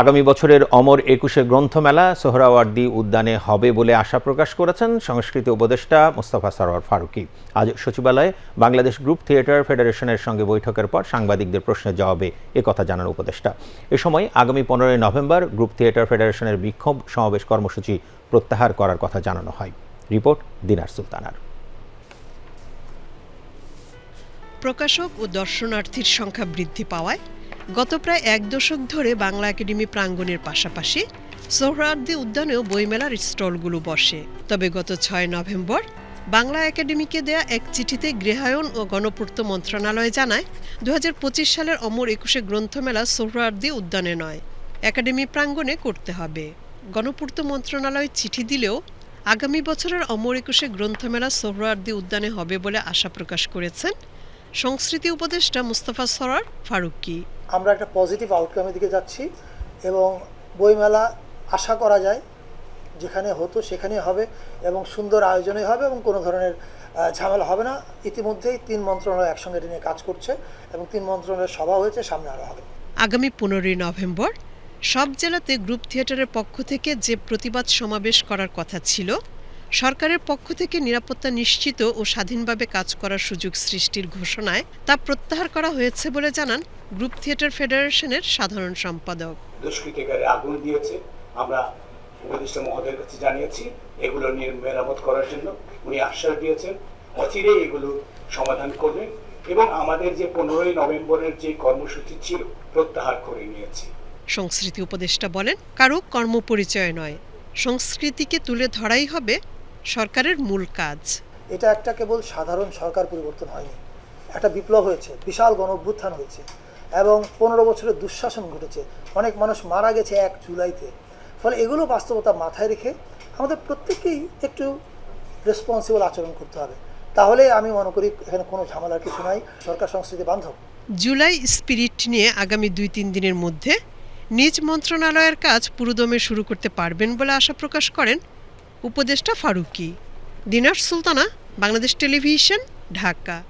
আগামী বছরের অমর একুশে গ্রন্থমেলা সোহরাওয়ার্দী উদ্যানে হবে বলে আশা প্রকাশ করেছেন সংস্কৃতি উপদেষ্টা মোস্তফা সরোয়ার ফারুকী। আজ সচিবালয়ে বাংলাদেশ গ্রুপ থিয়েটার ফেডারেশনের সঙ্গে বৈঠকের পর সাংবাদিকদের প্রশ্নের জবাবে একথা জানান উপদেষ্টা। এ সময় আগামী পনেরোই নভেম্বর গ্রুপ থিয়েটার ফেডারেশনের বিক্ষোভ সমাবেশ কর্মসূচি প্রত্যাহার করার কথা জানানো হয়। রিপোর্ট দিনার সুলতানার। প্রকাশক ও দর্শনার্থীর সংখ্যা বৃদ্ধি পাওয়ায় গত প্রায় এক দশক ধরে বাংলা একাডেমি প্রাঙ্গণের পাশাপাশি সোহরাওয়ার্দী উদ্যানেও বইমেলার স্টলগুলো বসে। তবে গত ছয় নভেম্বর বাংলা একাডেমিকে দেয়া এক চিঠিতে গৃহায়ন ও গণপূর্ত মন্ত্রণালয় জানায় দু হাজার পঁচিশ সালের অমর একুশে গ্রন্থমেলা সোহরাওয়ার্দী উদ্যানে নয়, একাডেমি প্রাঙ্গণে করতে হবে। গণপূর্ত মন্ত্রণালয় চিঠি দিলেও আগামী বছরের অমর একুশে গ্রন্থমেলা সোহরাওয়ার্দী উদ্যানে হবে বলে আশা প্রকাশ করেছেন সংস্কৃতি উপদেষ্টা মুস্তফা সরার ফারুকি আমরা একটা পজিটিভ আউটকামের দিকে যাচ্ছি এবং বইমেলা আশা করা যায় যেখানে হতো সেখানেই হবে এবং সুন্দর আয়োজনে হবে এবং কোনো ধরনের ঝামেলা হবে না। ইতিমধ্যেই তিন মন্ত্রণালয় একসঙ্গে নিয়ে কাজ করছে এবং তিন মন্ত্রণালয়ের সভা হয়েছে সামনে আরও হবে। আগামী পনেরোই নভেম্বর সব জেলাতে গ্রুপ থিয়েটারের পক্ষ থেকে যে প্রতিবাদ সমাবেশ করার কথা ছিল সরকারের পক্ষ থেকে নিরাপত্তা নিশ্চিত ও স্বাধীনভাবে কাজ করার সুযোগ সৃষ্টির ঘোষণায় তা প্রত্যাহার করা হয়েছে বলে জানান গ্রুপ থিয়েটার ফেডারেশনের সাধারণ সম্পাদক। দুষ্কৃতিকারী আগুন দিয়েছে আমরা উপদেষ্টা মহোদয়ের কাছে জানিয়েছি এগুলো নিয়ে মেরামত করার জন্য উনি আশ্বাস দিয়েছেন অচিরে এগুলো সমাধান করবেন এবং আমাদের যে পনেরোই নভেম্বরের যে কর্মসূচি ছিল প্রত্যাহার করে নিয়েছি। সংস্কৃতি উপদেষ্টা বলেন কারও কর্মপরিচয় নয়। সংস্কৃতিকে তুলে ধরাই হবে সরকারের মূল কাজ। এটা একটা কেবল সাধারণ সরকার পরিবর্তন হয়নি। একটা বিপ্লব হয়েছে বিশাল গণ অভ্যুত্থান হয়েছে এবং পনেরো বছরের দুঃশাসন ঘটেছে। অনেক মানুষ মারা গেছে এক জুলাইতে। ফলে এগুলো বাস্তবতা মাথায় রেখে আমাদের প্রত্যেকেই একটু রেসপন্সিবল আচরণ করতে হবে। তাহলে আমি মনে করি এখানে কোনো ঝামেলার কিছু নাই। সরকার সংস্কৃতি বান্ধব। জুলাই স্পিরিট নিয়ে আগামী দুই তিন দিনের মধ্যে নিজ মন্ত্রণালয়ের কাজ পুরোদমে শুরু করতে পারবেন বলে আশা প্রকাশ করেন উপদেষ্টা ফারুকি। দিনার সুলতানা বাংলাদেশ টেলিভিশন ঢাকা।